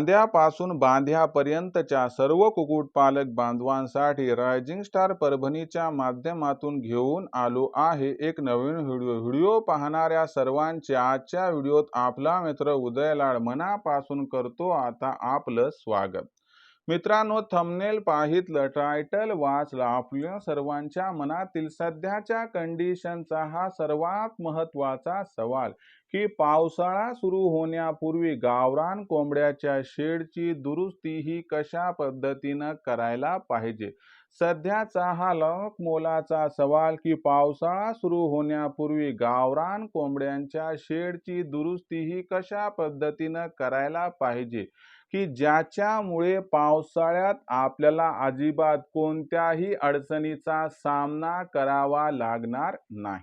चांद्यापासून बांध्यापर्यंतच्या सर्व कुक्कुटपालक बांधवांसाठी rising star परभणीच्या माध्यमातून घेऊन आलो आहे एक नवीन व्हिडिओ. व्हिडिओ पाहणाऱ्या सर्वांचे आजच्या व्हिडिओत आपला मित्र उदयलाड मनापासून करतो आता आपलं स्वागत. मित्रांनो थंबनेल पाहितलं टायटल वाचलं आपल्या सर्वांच्या मनातील सध्याच्या कंडिशनचा हा सर्वात महत्त्वाचा सवाल. की पावसाळा सुरू होण्यापूर्वी गावरान कोंबड्याच्या शेडची दुरुस्ती ही कशा पद्धतीनं करायला पाहिजे? सध्याचा हा लक मोलाचा सवाल की पावसाळा सुरू होण्यापूर्वी गावरान कोंबड्यांच्या शेडची दुरुस्ती ही कशा पद्धतीनं करायला पाहिजे? की ज्याच्यामुळे पावसाळ्यात आपल्याला अजिबात कोणत्याही अडचणीचा सामना करावा लागणार नाही?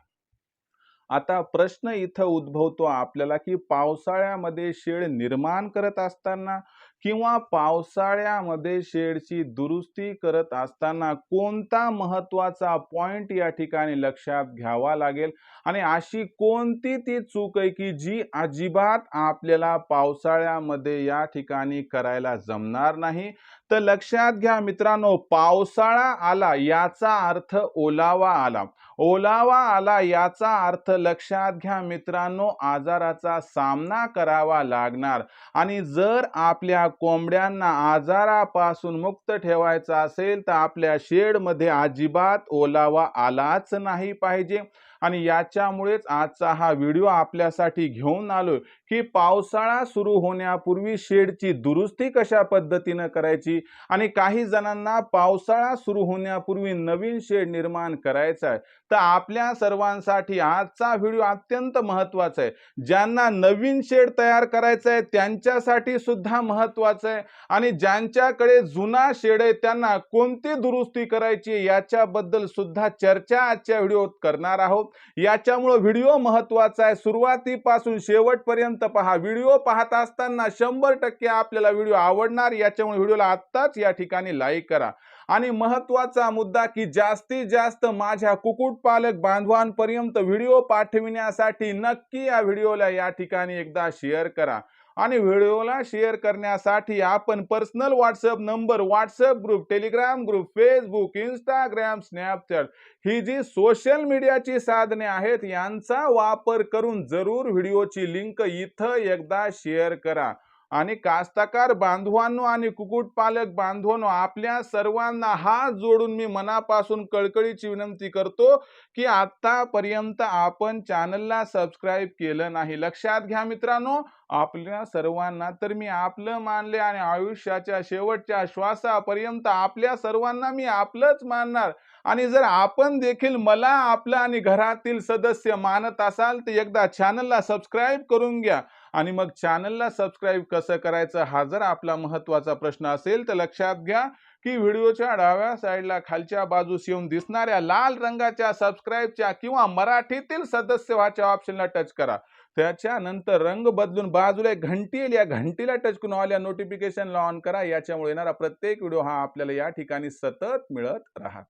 आता प्रश्न इथं उद्भवतो आपल्याला की पावसाळ्यामध्ये शेड निर्माण करत असताना किंवा पावसाळ्यामध्ये शेडची दुरुस्ती करत असताना कोणता महत्त्वाचा पॉइंट या ठिकाणी लक्षात घ्यावा लागेल? आणि अशी कोणती ती चूक आहे की जी अजिबात आपल्याला पावसाळ्यामध्ये या ठिकाणी करायला जमणार नाही? तर लक्षात घ्या मित्रांनो पावसाळा आला याचा अर्थ ओलावा आला. ओलावा आला याचा अर्थ लक्षात घ्या मित्रांनो आजाराचा सामना करावा लागणार. आणि जर आपल्या कोंबड्यांना आजारापासून मुक्त ठेवायचा असेल तर आपल्या शेडमध्ये अजिबात ओलावा आलाच नाही पाहिजे. आणि याच्यामुळेच आजचा हा व्हिडिओ आपल्यासाठी घेऊन आलो की पावसाळा सुरू होण्यापूर्वी शेडची दुरुस्ती कशा पद्धतीनं करायची आणि काही जणांना पावसाळा सुरू होण्यापूर्वी नवीन शेड निर्माण करायचा आहे. तर आपल्या सर्वांसाठी आजचा व्हिडिओ अत्यंत महत्त्वाचा आहे. ज्यांना नवीन शेड तयार करायचा आहे त्यांच्यासाठी सुद्धा महत्त्वाचं आहे. आणि ज्यांच्याकडे जुना शेड आहे त्यांना कोणती दुरुस्ती करायची याच्याबद्दल सुद्धा चर्चा आजच्या व्हिडिओत करणार आहोत. याच्यामुळं व्हिडिओ महत्त्वाचा आहे. सुरुवातीपासून शेवटपर्यंत पहा. व्हिडिओ पाहत असताना शंभर टक्के आपल्याला व्हिडिओ आवडणार याच्यामुळे व्हिडिओला आत्ताच या ठिकाणी लाईक करा. आणि महत्त्वाचा मुद्दा की जास्तीत जास्त माझ्या कुक्कुटपालक बांधवांपर्यंत व्हिडिओ पाठविण्यासाठी नक्की या व्हिडिओला या ठिकाणी एकदा शेअर करा. आणि व्हिडिओला शेअर करण्यासाठी आपण personal WhatsApp number WhatsApp group Telegram group Facebook Instagram Snapchat ही जी सोशल मीडियाची साधने आहेत यांचा वापर करून जरूर व्हिडिओची लिंक इथं एकदा शेअर करा. आणि कास्तकार बांधवांनो आणि कुक्कुटपालक बांधवांनो आपल्या सर्वांना हात जोडून मी मनापासून कळकळीची विनंती करतो की आतापर्यंत आपण चॅनलला सबस्क्राईब केलं नाही. लक्षात घ्या मित्रांनो आपल्या सर्वांना तर मी आपलं मानले आणि आयुष्याच्या शेवटच्या श्वासापर्यंत आपल्या सर्वांना मी आपलंच मानणार. आणि जर आपण देखील मला आपलं आणि घरातील सदस्य मानत असाल तर एकदा चॅनलला सबस्क्राईब करून घ्या. आणि मग चॅनलला सबस्क्राईब कसं करायचं हा जर आपला महत्त्वाचा प्रश्न असेल तर लक्षात घ्या की व्हिडिओच्या डाव्या साईडला खालच्या बाजूस येऊन दिसणाऱ्या लाल रंगाच्या सबस्क्राईबच्या किंवा मराठीतील सदस्य व्हाच्या ऑप्शनला टच करा. त्याच्यानंतर रंग बदलून बाजूला एक घंटी येईल. या घंटीला टच करून आल्या नोटिफिकेशनला ऑन करा. याच्यामुळे येणारा प्रत्येक व्हिडिओ हा आपल्याला या ठिकाणी सतत मिळत राहतो.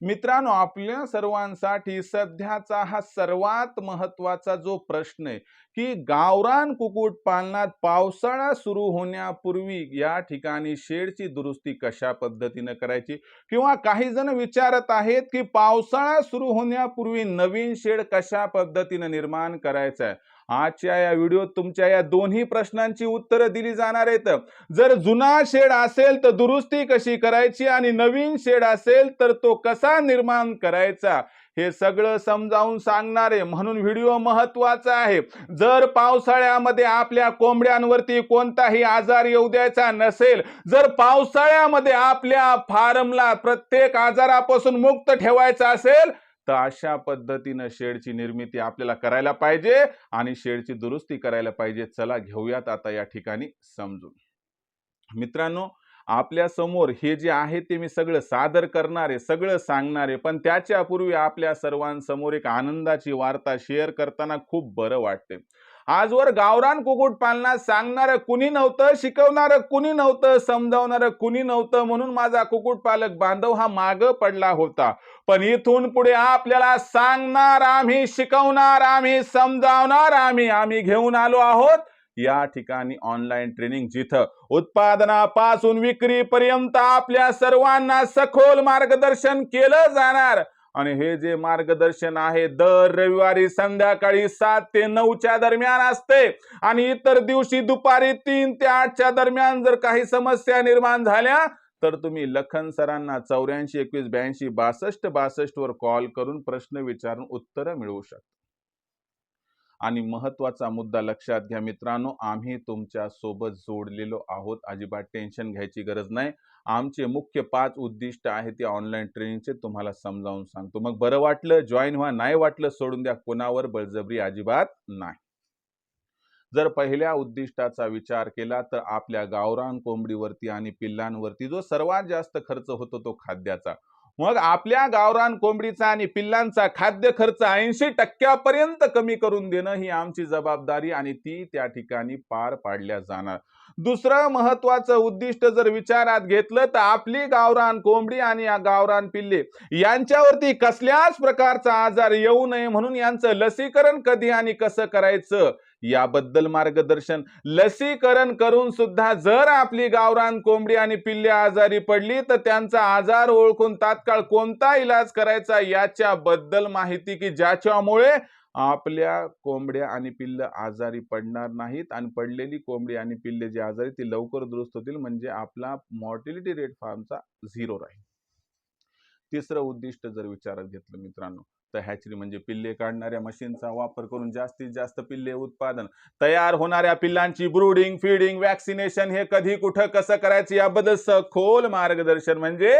मित्रांनो आपल्या सर्वांसाठी सध्याचा हा सर्वात महत्त्वाचा जो प्रश्न आहे की गावरान कुक्कुटपालनात पावसाळा सुरू होण्यापूर्वी या ठिकाणी शेडची दुरुस्ती कशा पद्धतीनं करायची? किंवा काही जण विचारत आहेत की पावसाळा सुरू होण्यापूर्वी नवीन शेड कशा पद्धतीनं निर्माण करायचं आहे आजच्या या व्हिडिओत तुमच्या या दोन्ही प्रश्नांची उत्तरं दिली जाणार आहेत. जर जुना शेड असेल तर दुरुस्ती कशी करायची आणि नवीन शेड असेल तर तो कसा निर्माण करायचा? हे सगळं समजावून सांगणारे म्हणून व्हिडिओ महत्त्वाचा आहे. जर पावसाळ्यामध्ये आपल्या कोंबड्यांवरती कोणताही आजार येऊ द्यायचा नसेल जर पावसाळ्यामध्ये आपल्या फार्मला प्रत्येक आजारापासून मुक्त ठेवायचा असेल तर अशा पद्धतीनं शेडची निर्मिती आपल्याला करायला पाहिजे आणि शेडची दुरुस्ती करायला पाहिजे. चला घेऊयात आता या ठिकाणी समजून. मित्रांनो आपल्यासमोर हे जे आहे ते मी सगळं सादर करणारे सगळं सांगणारे पण त्याच्यापूर्वी आपल्या सर्वांसमोर एक आनंदाची वार्ता शेअर करताना खूप बरं वाटते आजवर गावरान कुक्कुटपालना सांगणारं कुणी नव्हतं शिकवणारं कुणी नव्हतं समजावणारं कुणी नव्हतं म्हणून माझा कुक्कुटपालक बांधव हा माग पडला होता. पण इथून पुढे आपल्याला सांगणार आम्ही शिकवणार आम्ही समजावणार आम्ही आम्ही घेऊन आलो आहोत. या ठिकाणी ऑनलाईन ट्रेनिंग जिथं उत्पादनापासून विक्रीपर्यंत आपल्या सर्वांना सखोल मार्गदर्शन केलं जाणार. आणि हे जे मार्गदर्शन आहे दर रविवारी संध्याकाळी सात ते नऊच्या दरम्यान असते. आणि इतर दिवशी दुपारी तीन ते आठच्या दरम्यान जर काही समस्या निर्माण झाल्या तर तुम्ही लखन सरांना चौऱ्याऐंशी एकवीस ब्याऐंशी बासष्ट बासष्ट वर कॉल करून प्रश्न विचारून उत्तरं मिळवू शकता. आणि महत्त्वाचा मुद्दा लक्षात घ्या मित्रांनो आम्ही तुमच्यासोबत जोडलेलो आहोत. अजिबात टेन्शन घ्यायची गरज नाही. आमचे मुख्य पाच उद्दिष्ट आहे ते ऑनलाईन ट्रेनिंगचे तुम्हाला समजावून सांगतो. मग बरं वाटलं जॉईन व्हा. नाही वाटलं सोडून द्या. कोणावर बळजबरी अजिबात नाही. जर पहिल्या उद्दिष्टाचा विचार केला तर आपल्या गावरान कोंबडीवरती आणि पिल्लांवरती जो सर्वात जास्त खर्च होतो तो खाद्याचा. मग आपल्या गावरान कोंबडीचा आणि पिल्लांचा खाद्य खर्च ऐंशी टक्क्यापर्यंत कमी करून देणं ही आमची जबाबदारी आणि ती त्या ठिकाणी पार पाडल्या जाणार. दुसरं महत्वाचं उद्दिष्ट जर विचारात घेतलं तर आपली गावरान कोंबडी आणि गावरान पिल्ले यांच्यावरती कसल्याच प्रकारचा आजार येऊ नये म्हणून यांचं लसीकरण कधी आणि कसं करायचं याबद्दल मार्गदर्शन लसीकरण करून सुद्धा जर आपली गावरान कोंबडी आणि पिल्ले आजारी पडली तर त्यांचा आजार ओळखून तात्काळ कोणता इलाज करायचा याच्याबद्दल माहिती की ज्याच्यामुळे आपल्या कोंबड्या आणि पिल्ल आजारी पडणार नाहीत आणि पडलेली कोंबडी आणि पिल्ले जी आजारी ती लवकर दुरुस्त होतील. म्हणजे आपला मॉर्टिलिटी रेट फार्मचा झिरो राहील. तिसरं उद्दिष्ट जर विचारात घेतलं मित्रांनो तर हॅचरी म्हणजे पिल्ले काढणाऱ्या मशीनचा वापर करून जास्तीत जास्त पिल्ले उत्पादन तयार होणाऱ्या पिल्लांची ब्रूडिंग फीडिंग वॅक्सिनेशन हे कधी कुठं कसं करायचं याबद्दल सखोल मार्गदर्शन म्हणजे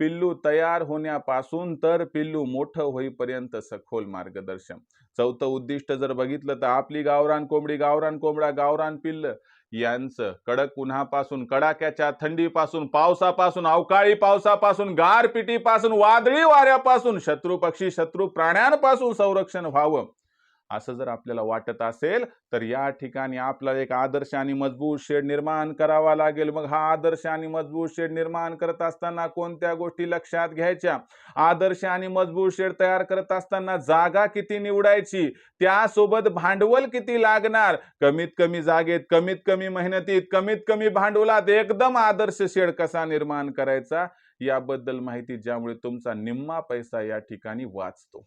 पिल्लू तयार होण्यापासून तर पिल्लू मोठं होईपर्यंत सखोल मार्गदर्शन. चौथं उद्दिष्ट जर बघितलं तर आपली गावरान कोंबडी गावरान कोंबडा गावरान पिल्ल यांचं कडक उन्हापासून कडाक्याच्या थंडीपासून पावसापासून अवकाळी पावसापासून गारपिटीपासून वादळी वाऱ्यापासून शत्रू पक्षी शत्रू प्राण्यांपासून संरक्षण व्हावं. असं जर आपल्याला वाटत असेल तर या ठिकाणी आपल्याला एक आदर्श आणि मजबूत शेड निर्माण करावा लागेल. मग हा आदर्श आणि मजबूत शेड निर्माण करत असताना कोणत्या गोष्टी लक्षात घ्यायच्या? आदर्श आणि मजबूत शेड तयार करत असताना जागा किती निवडायची? त्यासोबत भांडवल किती लागणार? कमीत कमी जागेत कमीत कमी मेहनतीत कमीत कमी भांडवलात एकदम आदर्श शेड कसा निर्माण करायचा? याबद्दल माहिती ज्यामुळे तुमचा निम्मा पैसा या ठिकाणी वाचतो.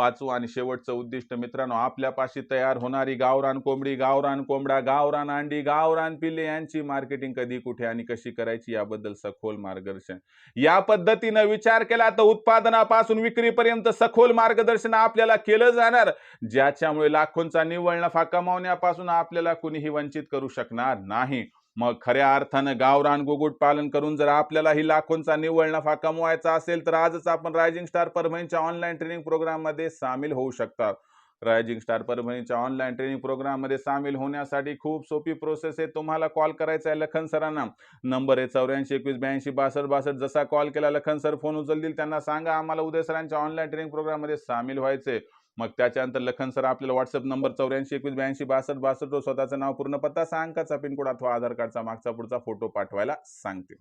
पाचवं आणि शेवटचं उद्दिष्ट. मित्रांनो आपल्यापाशी तयार होणारी गावरान कोंबडी गावरान कोंबडा गावरान अंडी गावरान पिल्ले यांची मार्केटिंग कधी कुठे आणि कशी करायची याबद्दल सखोल मार्गदर्शन. या पद्धतीनं विचार केला तर उत्पादनापासून विक्रीपर्यंत सखोल मार्गदर्शन आपल्याला केलं जाणार. ज्याच्यामुळे लाखोंचा निव्वळ नफा कमावण्यापासून आपल्याला कुणीही वंचित करू शकणार नाही. मग खऱ्या अर्थानं गावरान गुगुट पालन करून जर आपल्याला ही लाखोंचा निव्वळ नफा कमवायचा असेल तर आजच आपण रायझिंग स्टार परभणीच्या ऑनलाईन ट्रेनिंग प्रोग्राममध्ये सामील होऊ शकतात. रायझिंग स्टार परभणीच्या ऑनलाईन ट्रेनिंग प्रोग्राममध्ये सामील होण्यासाठी खूप सोपी प्रोसेस आहे. तुम्हाला कॉल करायचा आहे लखन सरांना. नंबर आहे चौऱ्याऐंशी एकवीस ब्याऐंशी बासष्ट बासष्ट. जसा कॉल केला लखन सर फोन उचलतील त्यांना सांगा आम्हाला उदय सरांच्या ऑनलाईन ट्रेनिंग प्रोग्राममध्ये सामील सामील व्हायचे मग त्याच्यानंतर लखन सर आपल्याला व्हॉट्सअप नंबर चौऱ्याऐंशी एकवीस ब्याऐंशी बासष्ट बासष्ट स्वतःचं नाव पूर्ण पत्ता सांगाचा पिनकोड अथवा आधार कार्डचा मागचा पुढचा फोटो पाठवायला सांगतील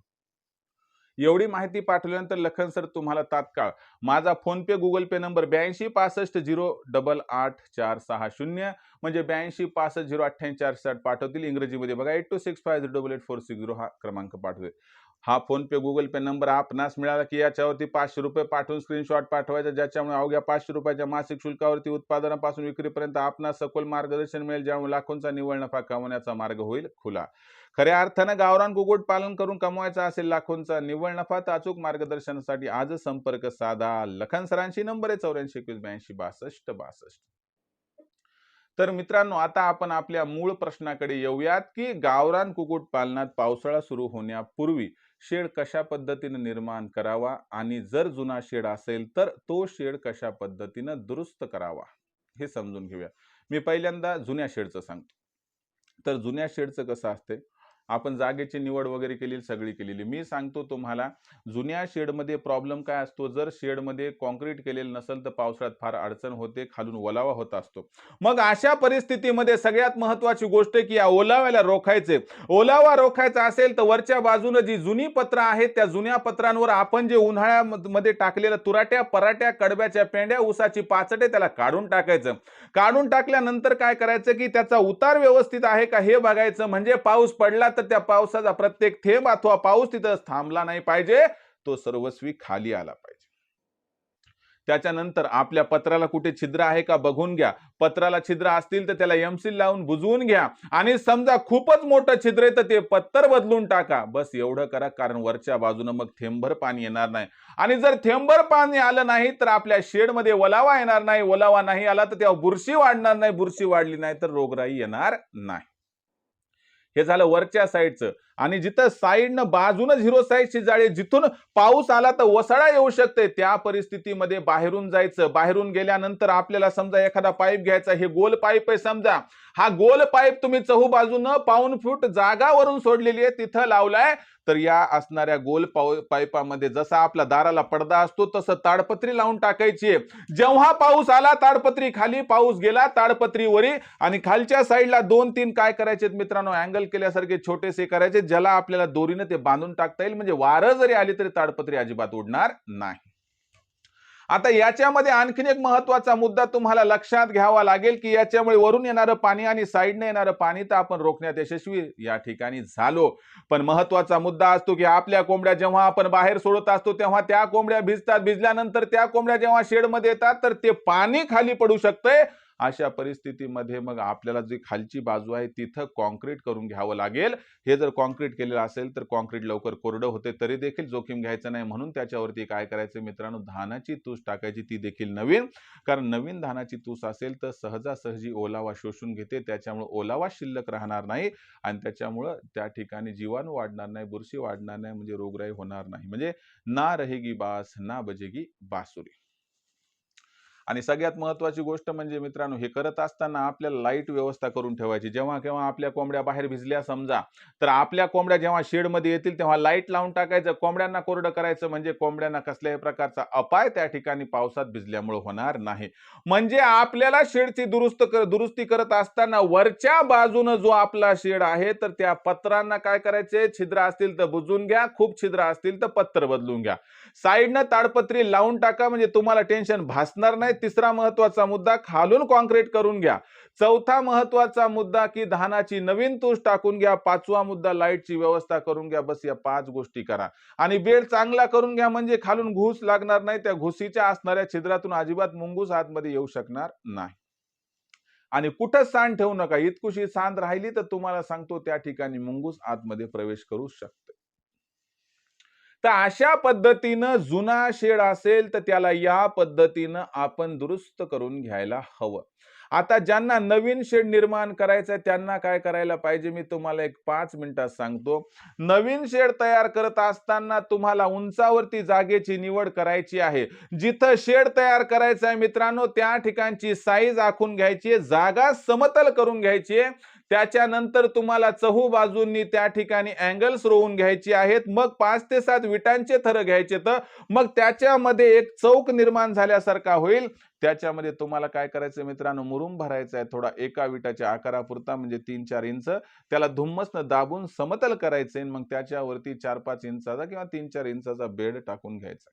एवढी माहिती पाठवल्यानंतर लखन सर तुम्हाला तात्काळ माझा फोनपे गुगल पे नंबर ब्याऐंशी पासष्ट झिरो डबल आठ चार सहा शून्य म्हणजे ब्याऐंशी पासष्ट झिरो अठ्ठ्याऐंशी चार साठ पाठवतील. इंग्रजीमध्ये बघा eight two six five zero double eight four six zero हा क्रमांक पाठवेल. हा PhonePe Google Pay number आपणास मिळाला की याच्यावरती पाचशे रुपये पाठवून स्क्रीनशॉट पाठवायचा ज्याच्यामुळे अवघ्या पाचशे रुपयाच्या मासिक शुल्कावरती उत्पादनापासून विक्रीपर्यंत आपणास सखोल मार्गदर्शन मिळेल ज्यामुळे लाखोंचा निवळ नफा कमवण्याचा मार्ग होईल खुला. खऱ्या अर्थानं गावरान कुक्कुट पालन करून कमवायचा असेल लाखोंचा निव्वळ नफा तर अचूक मार्गदर्शनासाठी आज संपर्क साधा. लखन सरांशी नंबर आहे चौऱ्याऐंशी एकवीस ब्याऐंशी बासष्ट बासष्ट. तर मित्रांनो आता आपण आपल्या मूळ प्रश्नाकडे येऊयात की गावरान कुक्कुट पालनात पावसाळा सुरू होण्यापूर्वी शेड कशा पद्धतीनं निर्माण करावा आणि जर जुना शेड असेल तर तो शेड कशा पद्धतीनं दुरुस्त करावा हे समजून घेऊया. मी पहिल्यांदा जुन्या शेडचं सांगतो. तर जुन्या शेडचं कसं असते आपण जागेची निवड वगैरे केलेली सगळी केलेली. मी सांगतो तुम्हाला जुन्या शेडमध्ये प्रॉब्लेम काय असतो? जर शेडमध्ये कॉन्क्रीट केलेलं नसेल तर पावसाळ्यात फार अडचण होते खालून ओलावा होत असतो. मग अशा परिस्थितीमध्ये सगळ्यात महत्वाची गोष्ट की या ओलाव्याला रोखायचे. ओलावा रोखायचा असेल तर वरच्या बाजूनं जी जुनी पत्र आहेत त्या जुन्या पत्रांवर आपण जे उन्हाळ्यामध्ये टाकलेलं तुराट्या पराट्या कडब्याच्या पेंड्या उसाची पाचटे त्याला काढून टाकायचं. काढून टाकल्यानंतर काय करायचं की त्याचा उतार व्यवस्थित आहे का हे बघायचं. म्हणजे पाऊस पडला तर त्या पावसाचा प्रत्येक थेंब अथवा पाऊस तिथं थांबला नाही पाहिजे तो सर्वस्वी खाली आला पाहिजे. त्याच्यानंतर आपल्या पत्राला कुठे छिद्र आहे का बघून घ्या. पत्राला छिद्र असतील तर त्याला एमसील लावून बुजवून घ्या. आणि समजा खूपच मोठं छिद्र आहे तर ते पत्तर बदलून टाका. बस एवढं करा कारण वरच्या बाजूनं मग थेंबभर पाणी येणार नाही. आणि जर थेंबभर पाणी आलं नाही तर आपल्या शेडमध्ये ओलावा येणार नाही. ओलावा नाही आला तर तेव्हा बुरशी वाढणार नाही. बुरशी वाढली नाही तर रोगराई येणार नाही. हे झालं वरच्या साईडचं. आणि जिथं साईडनं बाजूनच झिरो साईड शिजाळे जिथून पाऊस आला तर वसाळा येऊ शकते. त्या परिस्थितीमध्ये बाहेरून जायचं. बाहेरून गेल्यानंतर आपल्याला समजा एखादा पाईप घ्यायचा हे गोल पाईप आहे समजा. हा गोल पाईप तुम्ही चहू बाजूनं पाऊन फूट जागावरून सोडलेली आहे तिथं लावलाय. तर या असणाऱ्या गोल पाऊ पाईपामध्ये जसा आपला दाराला पडदा असतो तसं ताडपत्री लावून टाकायची जेव्हा पाऊस आला ताडपत्री खाली पाऊस गेला ताडपत्रीवरी आणि खालच्या साईडला दोन तीन काय करायचे मित्रांनो? अँगल केल्यासारखे छोटेसे करायचे ज्याला आपल्याला दोरीनं ते बांधून टाकता येईल म्हणजे वारं जरी आली तरी ताडपत्री अजिबात उडणार नाही. आता याच्यामध्ये आणखीन एक महत्त्वाचा मुद्दा तुम्हाला लक्षात घ्यावा लागेल की याच्यामुळे वरून येणारं पाणी आणि साईडने येणारं पाणी तर आपण रोखण्यात यशस्वी या ठिकाणी झालो. पण महत्त्वाचा मुद्दा असतो की आपल्या कोंबड्या जेव्हा आपण बाहेर सोडत असतो तेव्हा त्या कोंबड्या भिजतात. भिजल्यानंतर त्या कोंबड्या जेव्हा शेडमध्ये येतात तर ते पाणी खाली पडू शकतंय. अशा परिस्थितीमध्ये मग आपल्याला जी खालची बाजू आहे तिथं कॉन्क्रीट करून घ्यावं लागेल. हे जर कॉन्क्रीट केलेलं असेल तर कॉन्क्रीट लवकर कोरडं होते तरी देखील जोखीम घ्यायचं नाही. म्हणून त्याच्यावरती काय करायचं मित्रांनो धानाची तूस टाकायची. ती देखील नवीन. कारण नवीन धानाची तूस असेल तर सहजासहजी ओलावा शोषून घेते. त्याच्यामुळे ओलावा शिल्लक राहणार नाही आणि त्याच्यामुळं त्या ठिकाणी जीवाणू वाढणार नाही बुरशी वाढणार नाही म्हणजे रोगराई होणार नाही. म्हणजे ना रहेगी बास ना बजेगी बासुरी. आणि सगळ्यात महत्वाची गोष्ट म्हणजे मित्रांनो हे करत असताना आपल्याला लाइट व्यवस्था करून ठेवायची. जेव्हा केव्हा आपल्या कोंबड्या बाहेर भिजल्या समजा तर आपल्या कोंबड्या जेव्हा शेडमध्ये येतील तेव्हा लाइट लावून टाकायचं. कोंबड्यांना कोरडं करायचं म्हणजे कोंबड्यांना कसल्याही प्रकारचा अपाय त्या ठिकाणी पावसात भिजल्यामुळे होणार नाही. म्हणजे आपल्याला शेडची दुरुस्त कर दुरुस्ती करत असताना वरच्या बाजूनं जो आपला शेड आहे तर त्या पत्रांना काय करायचे? छिद्र असतील तर बुजून घ्या खूप छिद्र असतील तर पत्र बदलून घ्या. साईडनं ताडपत्री लावून टाका म्हणजे तुम्हाला टेन्शन भासणार नाही. तिसरा महत्त्वाचा मुद्दा खालून कॉन्क्रीट करून घ्या. चौथा महत्त्वाचा मुद्दा की धानाची नवीन तूस टाकून घ्या. पाचवा मुद्दा लाईटची व्यवस्था करून घ्या. बस या पाच गोष्टी करा. आणि बेड चांगला करून घ्या म्हणजे खालून घुस लागणार नाही. त्या घुसीच्या असणाऱ्या छिद्रातून अजिबात मुंगूस आतमध्ये येऊ शकणार नाही. आणि कुठं सांड ठेवू नका. इतकुशी सांद राहिली तर तुम्हाला सांगतो त्या ठिकाणी मुंगूस आतमध्ये प्रवेश करू शकते. तर अशा पद्धतीनं जुना शेड असेल तर त्याला या पद्धतीनं आपण दुरुस्त करून घ्यायला हवं. आता ज्यांना नवीन शेड निर्माण करायचं आहे त्यांना काय करायला पाहिजे? मी तुम्हाला एक पाच मिनिटात सांगतो. नवीन शेड तयार करत असताना तुम्हाला उंचावरती जागेची निवड करायची आहे. जिथं शेड तयार करायचं आहे मित्रांनो त्या ठिकाणची साईज आखून घ्यायची आहे जागा समतल करून घ्यायची आहे. त्याच्यानंतर तुम्हाला चहू बाजूंनी त्या ठिकाणी अँगल्स रोवून घ्यायची आहेत. मग पाच ते सात विटांचे थर घ्यायचे तर मग त्याच्यामध्ये एक चौक निर्माण झाल्यासारखा होईल. त्याच्यामध्ये तुम्हाला काय करायचं मित्रांनो? मुरुम भरायचा आहे थोडा. एका विटाच्या आकारापुरता म्हणजे तीन चार इंच. त्याला धुम्मसनं दाबून समतल करायचे मग त्याच्यावरती चार पाच इंचाचा किंवा तीन चार इंचाचा बेड टाकून घ्यायचा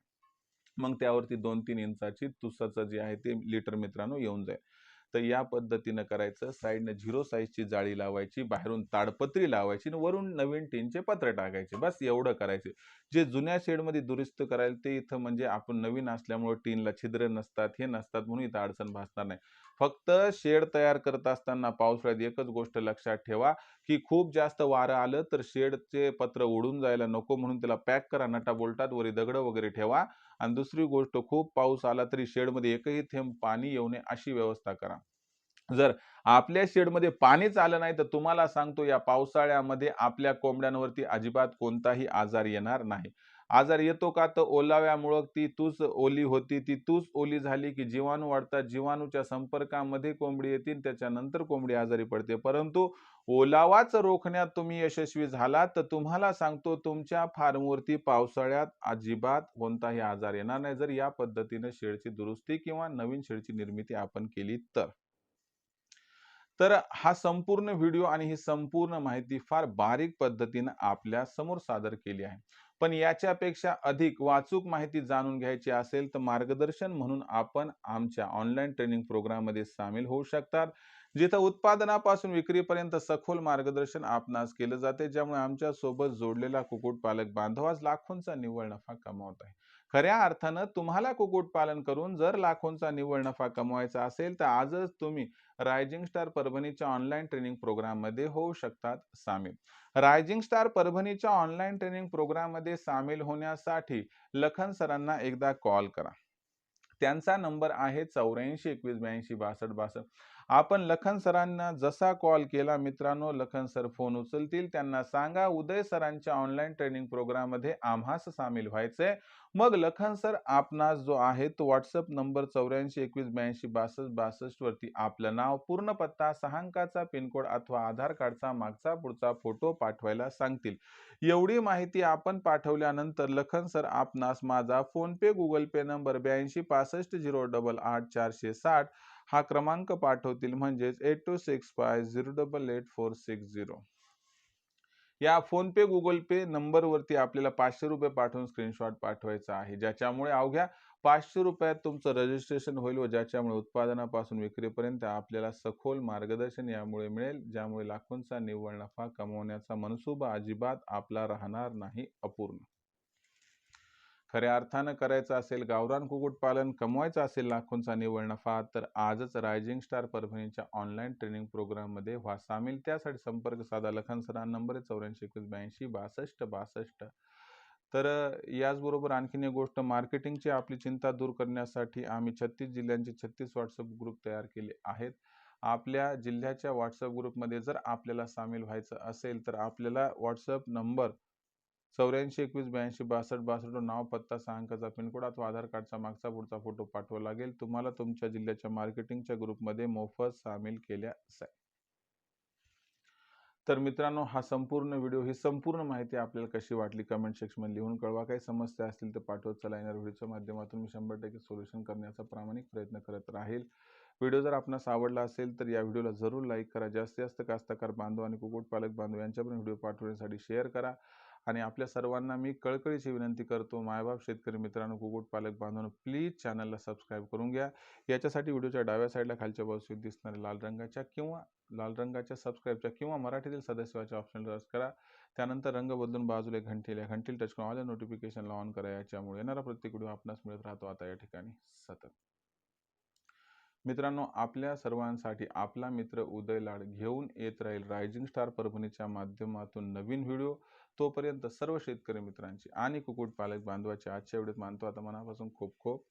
मग त्यावरती दोन तीन इंचाची तुसाचं जे आहे ते लिटर मित्रांनो येऊन जाईल. तर या पद्धतीनं करायचं. साईडनं झिरो साईजची जाळी लावायची बाहेरून ताडपत्री लावायची आणि वरून नवीन टीनचे पत्र टाकायचे. बस एवढं करायचे. जे जुन्या शेडमध्ये दुरुस्त करायला ते इथं म्हणजे आपण नवीन असल्यामुळे टीनला छिद्र नसतात हे नसतात म्हणून इथं अडचण भासणार नाही. फक्त शेड तयार करत असताना पावसाळ्यात एकच गोष्ट लक्षात ठेवा की खूप जास्त वारं आलं तर शेडचे पत्र उडून जायला नको म्हणून त्याला पॅक करा नटा बोलतात वरी दगड वगैरे ठेवा. आणि दुसरी गोष्ट खूप पाऊस आला तरी शेडमध्ये एकही थेंब पाणी येऊ नये अशी व्यवस्था करा. जर आपल्या शेडमध्ये पाणीच आलं नाही तर तुम्हाला सांगतो या पावसाळ्यामध्ये आपल्या कोंबड्यांवरती अजिबात कोणताही आजार येणार नाही. आजार येतो का? तर ओलाव्यामुळं ती तूच ओली होती. ती तूच ओली झाली की जीवाणू वाढतात. जीवाणूच्या संपर्कामध्ये कोंबडी येतील त्याच्यानंतर कोंबडी आजारी पडते. परंतु ओलावाच रोखण्यात तुम्ही यशस्वी झालात. तर तुम्हाला सांगतो तुमच्या फार्मवरती पावसाळ्यात अजिबात कोणताही आजार येणार नाही. जर या पद्धतीने शेळची दुरुस्ती किंवा नवीन शेळची निर्मिती आपण केली तर. तर हा संपूर्ण व्हिडिओ आणि ही संपूर्ण माहिती फार बारीक पद्धतीने आपल्यासमोर सादर केली आहे. पण याच्यापेक्षा अधिक वाचूक माहिती जाणून घ्यायची असेल तर मार्गदर्शन म्हणून आपण आमच्या ऑनलाईन ट्रेनिंग प्रोग्राममध्ये सामील होऊ शकतात. जिथं उत्पादनापासून विक्रीपर्यंत सखोल मार्गदर्शन आपणास केलं जाते ज्यामुळे आमच्यासोबत जोडलेला कुक्कुटपालक बांधव आज लाखोंचा निव्वळ नफा कमावत आहे. खऱ्या अर्थानं तुम्हाला कुक्कुटपालन करून जर लाखोंचा निव्वळ नफा कमवायचा असेल तर आजच तुम्ही रायझिंग स्टार परभणीच्या ऑनलाईन ट्रेनिंग प्रोग्राममध्ये होऊ शकतात सामील. रायझिंग स्टार परभणीच्या ऑनलाईन ट्रेनिंग प्रोग्राममध्ये सामील होण्यासाठी लखन सरांना एकदा कॉल करा. त्यांचा नंबर आहे चौऱ्याऐंशी एकवीस ब्याऐंशी बासष्ट बासष्ट. आपण लखन सरांना जसा कॉल केला मित्रांनो लखन सर फोन उचलतील. त्यांना सांगा उदय सरांच्या ऑनलाईन ट्रेनिंग प्रोग्राममध्ये आम्हास सामील व्हायचंय. मग लखन सर आपणास जो आहे तो व्हॉट्सअप नंबर चौऱ्याऐंशी एकवीस ब्याऐंशी बासष्ट बासष्ट वरती आपलं नाव पूर्ण पत्ता सहा अंकाचा पिनकोड अथवा आधार कार्डचा मागचा पुढचा फोटो पाठवायला सांगतील. एवढी माहिती आपण पाठवल्यानंतर लखन सर आपणास माझा PhonePe Google Pay number ब्याऐंशी पासष्ट झिरो डबल आठ चारशे साठ हा क्रमांक पाठवतील म्हणजेच eight two six five zero double eight four six zero या फोनपे गुगल पे नंबरवरती आपल्याला पाचशे रुपये पाठवून स्क्रीनशॉट पाठवायचा आहे. ज्याच्यामुळे अवघ्या पाचशे रुपयात तुमचं रजिस्ट्रेशन होईल व ज्याच्यामुळे उत्पादनापासून विक्रीपर्यंत आपल्याला सखोल मार्गदर्शन यामुळे मिळेल ज्यामुळे लाखोंचा निव्वळ नफा कमवण्याचा मनसुबा अजिबात आपला राहणार नाही अपूर्ण. खऱ्या अर्थानं करायचं असेल गावरान कुक्कुटपालन कमवायचं असेल लाखोंचा निव्वळ नफा तर आजच रायझिंग स्टार परभणीच्या ऑनलाईन ट्रेनिंग प्रोग्राममध्ये व्हा सामील. त्यासाठी संपर्क साधा लखन सरा नंबर आहे चौऱ्याऐंशी एकवीस ब्याऐंशी बासष्ट बासष्ट. तर याचबरोबर आणखीन एक गोष्ट मार्केटिंगची आपली चिंता दूर करण्यासाठी आम्ही छत्तीस जिल्ह्यांचे छत्तीस व्हॉट्सअप ग्रुप तयार केले आहेत. आपल्या जिल्ह्याच्या व्हॉट्सअप ग्रुपमध्ये जर आपल्याला सामील व्हायचं असेल तर आपल्याला व्हॉट्सअप नंबर चौऱ्याऐंशी एकवीस ब्याऐंशी बासष्ट बासष्ट नाव पत्ता सहा अंकाचा पिनकोड अथवा आधार कार्डचा मागचा पुढचा फोटो पाठवा लागेल. तुम्हाला तुमच्या जिल्ह्याच्या मार्केटिंगच्या ग्रुपमध्ये मोफत सामील केल्या आहे तर मित्रांनो हा संपूर्ण व्हिडिओ ही संपूर्ण माहिती आपल्याला कशी वाटली कमेंट सेक्शनमध्ये लिहून कळवा. काही समस्या असतील तर पाठवत चला येणार व्हिडिओच्या माध्यमातून मी शंभर टक्के सोल्युशन करण्याचा प्रामाणिक प्रयत्न करत राहील. व्हिडिओ जर आपणास आवडला असेल तर या व्हिडिओला जरूर लाईक करा. जास्तीत जास्त कास्तकार बांधव आणि कुक्कुटपालक बांधव यांच्यापर्यंत व्हिडिओ पाठवण्यासाठी शेअर करा. आणि आपल्या सर्वांना मी कळकळीची विनंती करतो मायबाप शेतकरी मित्रांनो कुक्कुटपालक बांधवांनो प्लीज चॅनलला सबस्क्राईब करून घ्या. याच्यासाठी व्हिडिओच्या डाव्या साईडला खालच्या बाजूस दिसणाऱ्या लाल रंगाच्या किंवा लाल रंगाच्या सबस्क्राईबच्या किंवा मराठीतील सदस्याच्या ऑप्शनला रस करा. त्यानंतर रंग बदलून बाजूला घंटीला घंटीला टच करून ऑल नोटिफिकेशनला ऑन करा. याच्यामुळे येणारा प्रत्येक व्हिडिओ आपणास मिळत राहतो. आता या ठिकाणी सतत. मित्रांनो आपल्या सर्वांसाठी आपला मित्र उदय लाड घेऊन येत राहील. रायझिंग स्टार परभणीच्या माध्यमातून नवीन व्हिडिओ. तोपर्यंत सर्व शेतकरी मित्रांची आणि कुक्कुटपालक बांधवाची आजच्या व्हिडिओत मानतो. आता मनापासून खूप खूप